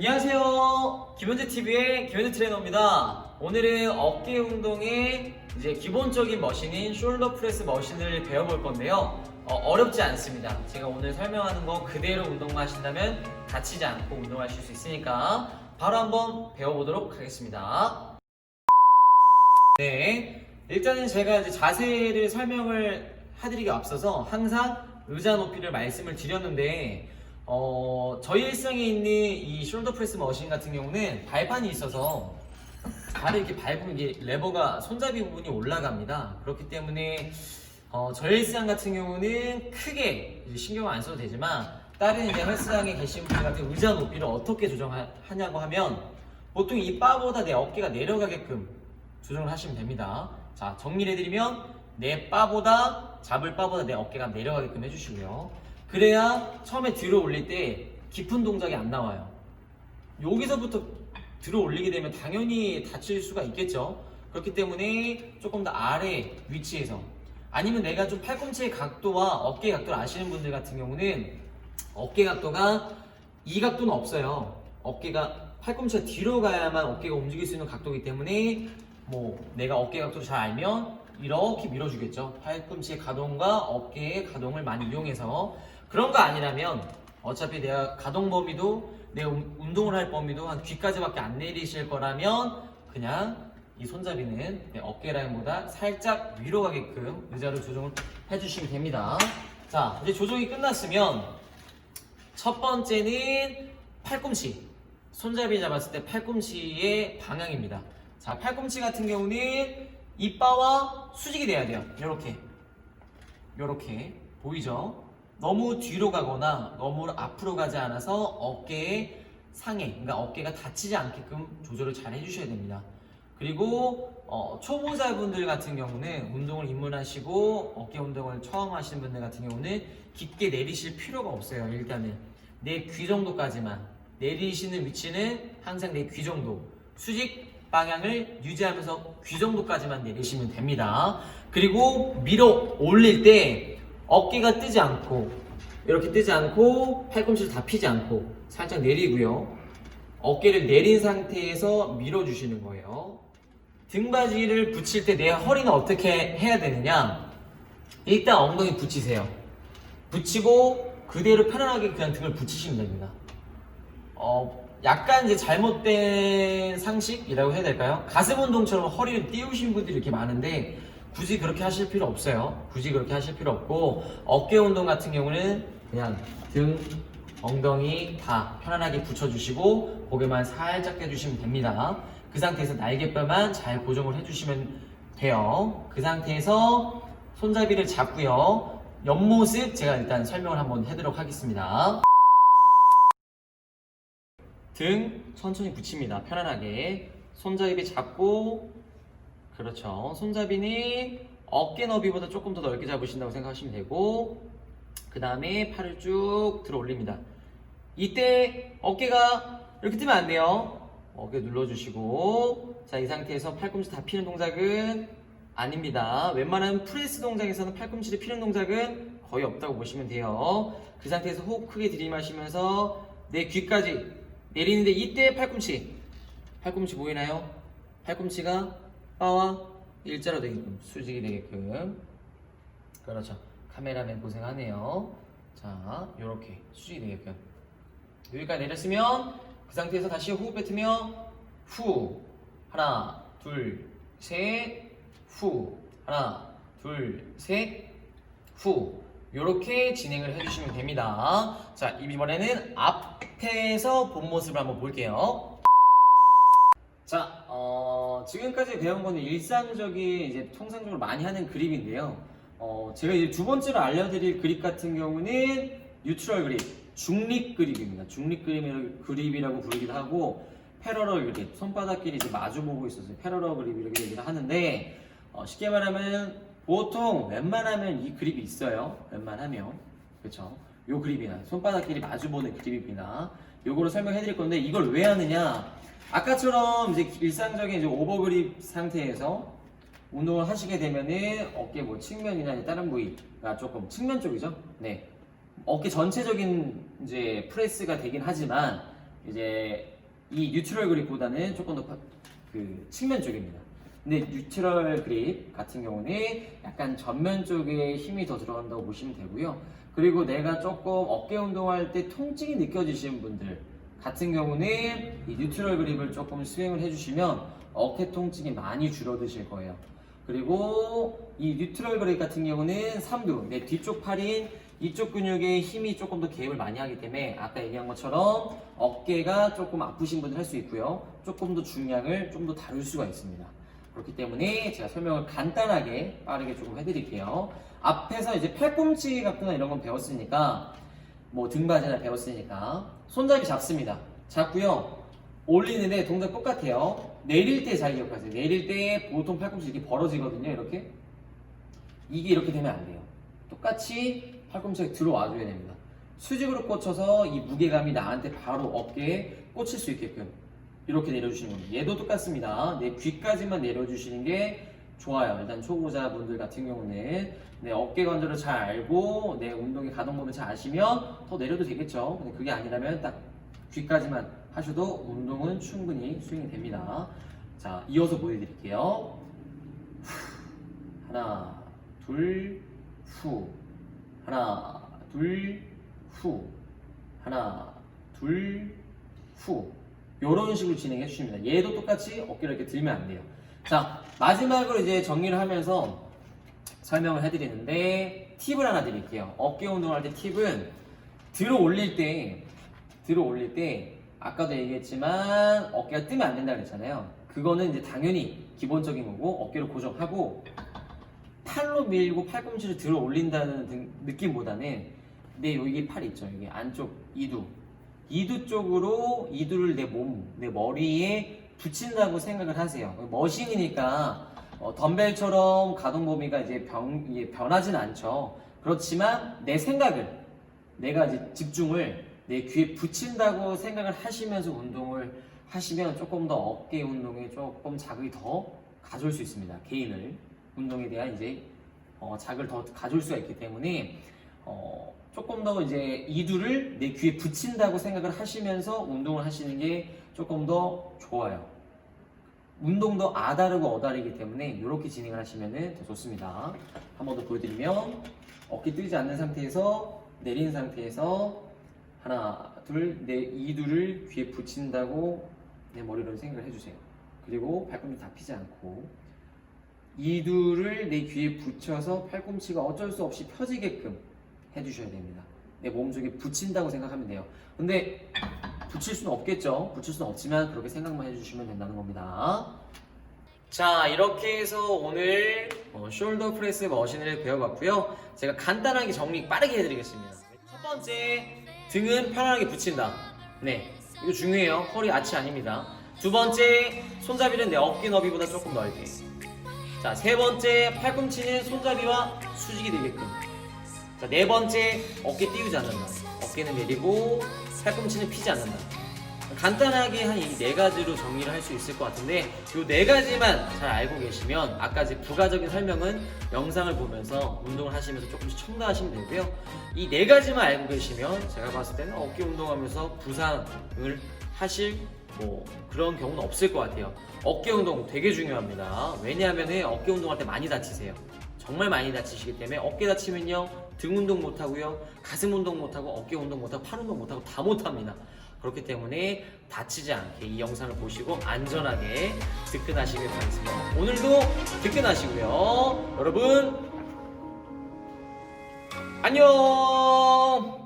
안녕하세요. 김현재 TV의 김현재 트레이너입니다. 오늘은 어깨 운동의 이제 기본적인 머신인 숄더 프레스 머신을 배워볼 건데요. 어, 렵지 않습니다. 제가 오늘 설명하는 거 그대로 운동만 하신다면 다치지 않고 운동하실 수 있으니까 바로 한번 배워보도록 하겠습니다. 네. 일단은 제가 이제 자세를 설명을 해드리기 앞서서 항상 의자 높이를 말씀을 드렸는데 어, 저희 일상에 있는 이 숄더 프레스 머신 같은 경우는 발판이 있어서 발을 이렇게 밟으면 이게 레버가 손잡이 부분이 올라갑니다. 그렇기 때문에 어, 저희 일상 같은 경우는 크게 신경을 안 써도 되지만 다른 이제 헬스장에 계신 분들 같은 의자 높이를 어떻게 조정하냐고 하면 보통 이 바보다 내 어깨가 내려가게끔 조정을 하시면 됩니다. 자, 정리를 해드리면 내 바보다 잡을 바보다 내 어깨가 내려가게끔 해주시고요. 그래야 처음에 들어 올릴 때 깊은 동작이 안 나와요. 여기서부터 들어 올리게 되면 당연히 다칠 수가 있겠죠. 그렇기 때문에 조금 더 아래 위치에서 아니면 내가 좀 팔꿈치의 각도와 어깨 각도를 아시는 분들 같은 경우는 어깨 각도가 이 각도는 없어요. 어깨가 팔꿈치가 뒤로 가야만 어깨가 움직일 수 있는 각도이기 때문에 뭐 내가 어깨 각도를 잘 알면 이렇게 밀어주겠죠. 팔꿈치의 가동과 어깨의 가동을 많이 이용해서 그런 거 아니라면 어차피 내가 가동 범위도 내 운- 운동을 할 범위도 한 귀까지밖에 안 내리실 거라면 그냥 이 손잡이는 내 어깨 라인보다 살짝 위로 가게끔 의자를 조정을 해주시면 됩니다. 자, 이제 조정이 끝났으면 첫 번째는 팔꿈치. 손잡이 잡았을 때 팔꿈치의 방향입니다. 자, 팔꿈치 같은 경우는 이빠와 수직이 돼야 돼요. 이렇게. 이렇게. 보이죠? 너무 뒤로 가거나 너무 앞으로 가지 않아서 어깨의 상해, 그러니까 어깨가 다치지 않게끔 조절을 잘 해주셔야 됩니다. 그리고 어, 초보자분들 같은 경우는 운동을 입문하시고 어깨 운동을 처음 하시는 분들 같은 경우는 깊게 내리실 필요가 없어요. 일단은 내 귀 정도까지만 내리시는 위치는 항상 내 귀 정도 수직 방향을 유지하면서 귀 정도까지만 내리시면 됩니다. 그리고 밀어 올릴 때 어깨가 뜨지 않고 이렇게 뜨지 않고 팔꿈치를 다 피지 않고 살짝 내리고요. 어깨를 내린 상태에서 밀어주시는 거예요. 등받이를 붙일 때 내 허리는 어떻게 해야 되느냐? 일단 엉덩이 붙이세요. 붙이고 그대로 편안하게 그냥 등을 붙이시면 됩니다. 어, 약간 이제 잘못된 상식이라고 해야 될까요? 가슴 운동처럼 허리를 띄우신 분들이 이렇게 많은데 굳이 그렇게 하실 필요 없어요. 굳이 그렇게 하실 필요 없고 어깨 운동 같은 경우는 그냥 등, 엉덩이 다 편안하게 붙여주시고 고개만 살짝 떼주시면 됩니다. 그 상태에서 날개뼈만 잘 고정을 해주시면 돼요. 그 상태에서 손잡이를 잡고요. 옆모습 제가 일단 설명을 한번 해드리도록 하겠습니다. 등 천천히 붙입니다. 편안하게. 손잡이 잡고, 그렇죠. 손잡이는 어깨 너비보다 조금 더 넓게 잡으신다고 생각하시면 되고, 그 다음에 팔을 쭉 들어 올립니다. 이때 어깨가 이렇게 뜨면 안 돼요. 어깨 눌러주시고, 자, 이 상태에서 팔꿈치 다 피는 동작은 아닙니다. 웬만한 프레스 동작에서는 팔꿈치를 피는 동작은 거의 없다고 보시면 돼요. 그 상태에서 호흡 크게 들이마시면서 내 귀까지 내리는데 이때 팔꿈치. 팔꿈치 보이나요? 팔꿈치가 바와 일자로 되게끔, 수직이 되게끔. 그렇죠. 카메라맨 고생하네요. 자, 요렇게 수직이 되게끔. 여기까지 내렸으면 그 상태에서 다시 호흡 뱉으며 후 하나 둘셋 후 하나 둘셋후 이렇게 진행을 해주시면 됩니다. 자 이번에는 앞에서 본 모습을 한번 볼게요. 자 어, 지금까지 배운 거는 일상적인 이제 통상적으로 많이 하는 그립인데요. 어, 제가 이제 두 번째로 알려드릴 그립 같은 경우는 뉴트럴 그립, 중립 그립입니다. 중립 그립이라고, 그립이라고 부르기도 하고 패러럴 그립, 손바닥끼리 이제 마주보고 있어서 패러럴 그립 이렇게 얘기를 하는데 어, 쉽게 말하면 보통 웬만하면 이 그립이 있어요. 웬만하면 그렇죠. 요 그립이나 손바닥끼리 마주보는 그립입니다. 요거를 설명해 드릴 건데 이걸 왜 하느냐? 아까처럼 이제 일상적인 이제 오버그립 상태에서 운동을 하시게 되면은 어깨 뭐 측면이나 다른 부위가 조금 측면 쪽이죠. 네. 어깨 전체적인 이제 프레스가 되긴 하지만 이제 이 뉴트럴 그립보다는 조금 더 그 측면 쪽입니다. 근데 뉴트럴 그립 같은 경우는 약간 전면 쪽에 힘이 더 들어간다고 보시면 되고요. 그리고 내가 조금 어깨 운동할 때 통증이 느껴지시는 분들 같은 경우는 이 뉴트럴 그립을 조금 스윙을 해주시면 어깨 통증이 많이 줄어드실 거예요. 그리고 이 뉴트럴 그립 같은 경우는 3두, 내 뒤쪽 팔인 이쪽 근육에 힘이 조금 더 개입을 많이 하기 때문에 아까 얘기한 것처럼 어깨가 조금 아프신 분들 할 수 있고요. 조금 더 중량을 좀 더 다룰 수가 있습니다. 그렇기 때문에 제가 설명을 간단하게 빠르게 조금 해드릴게요. 앞에서 이제 팔꿈치 같은 이런 건 배웠으니까 뭐 등받이나 배웠으니까 손잡이 잡습니다. 잡고요. 올리는데 동작 똑같아요. 내릴 때 잘 기억하세요. 내릴 때 보통 팔꿈치 이렇게 벌어지거든요. 이렇게 이게 이렇게 되면 안 돼요. 똑같이 팔꿈치가 들어와줘야 됩니다. 수직으로 꽂혀서 이 무게감이 나한테 바로 어깨에 꽂힐 수 있게끔 이렇게 내려주시는 겁니다. 얘도 똑같습니다. 내 귀까지만 내려주시는 게 좋아요. 일단 초보자분들 같은 경우는 내 어깨 관절을 잘 알고 내 운동의 가동범위를 잘 아시면 더 내려도 되겠죠. 근데 그게 아니라면 딱 귀까지만 하셔도 운동은 충분히 스윙이 됩니다. 자, 이어서 보여드릴게요. 하나, 둘, 후. 하나, 둘, 후. 하나, 둘, 후. 이런 식으로 진행해 주십니다. 얘도 똑같이 어깨를 이렇게 들면 안 돼요. 자, 마지막으로 이제 정리를 하면서 설명을 해드리는데 팁을 하나 드릴게요. 어깨 운동할 때 팁은 들어 올릴 때 들어 올릴 때 아까도 얘기했지만 어깨가 뜨면 안 된다 그랬잖아요. 그거는 이제 당연히 기본적인 거고 어깨를 고정하고 팔로 밀고 팔꿈치를 들어 올린다는 등- 느낌보다는 내 여기 팔 있죠. 여기 안쪽 이두 이두 쪽으로 이두를 내 몸, 내 머리에 붙인다고 생각을 하세요. 머신이니까 어, 덤벨처럼 가동 범위가 이제 변, 이게 변하진 않죠. 그렇지만 내 생각을 내가 이제 집중을 내 귀에 붙인다고 생각을 하시면서 운동을 하시면 조금 더 어깨 운동에 조금 자극이 더 가져올 수 있습니다. 개인을 운동에 대한 이제 어, 자극을 더 가져올 수가 있기 때문에 어, 조금 더 이제 이두를 내 귀에 붙인다고 생각을 하시면서 운동을 하시는 게 조금 더 좋아요. 운동도 아다르고 어다르기 때문에 이렇게 진행을 하시면 더 좋습니다. 한 번 더 보여드리면 어깨 뜨지 않는 상태에서 내린 상태에서 하나, 둘, 내 이두를 귀에 붙인다고 내 머리로 생각을 해주세요. 그리고 발꿈치 다 피지 않고 이두를 내 귀에 붙여서 팔꿈치가 어쩔 수 없이 펴지게끔 해주셔야 됩니다. 내 몸속에 붙인다고 생각하면 돼요. 근데 붙일 수는 없겠죠. 붙일 수는 없지만 그렇게 생각만 해주시면 된다는 겁니다. 자 이렇게 해서 오늘 어, 숄더 프레스 머신을 배워봤고요. 제가 간단하게 정리 빠르게 해드리겠습니다. 첫 번째 등은 편안하게 붙인다. 네 이거 중요해요. 허리 아치 아닙니다. 두 번째 손잡이는 내 어깨 너비보다 조금 넓게. 자세 번째 팔꿈치는 손잡이와 수직이 되게끔. 자, 네 번째, 어깨 띄우지 않는다. 어깨는 내리고, 팔꿈치는 피지 않는다. 간단하게 한 이 네 가지로 정리를 할 수 있을 것 같은데, 이 네 가지만 잘 알고 계시면, 아까 이제 부가적인 설명은 영상을 보면서 운동을 하시면서 조금씩 첨가하시면 되고요. 이 네 가지만 알고 계시면, 제가 봤을 때는 어깨 운동하면서 부상을 하실 뭐 그런 경우는 없을 것 같아요. 어깨 운동 되게 중요합니다. 왜냐하면 어깨 운동할 때 많이 다치세요. 정말 많이 다치시기 때문에 어깨 다치면요 등 운동 못 하고요 가슴 운동 못 하고 어깨 운동 못 하고 팔 운동 못 하고 다 못 합니다. 그렇기 때문에 다치지 않게 이 영상을 보시고 안전하게 득근하시길 바라겠습니다. 오늘도 득근하시고요. 여러분 안녕.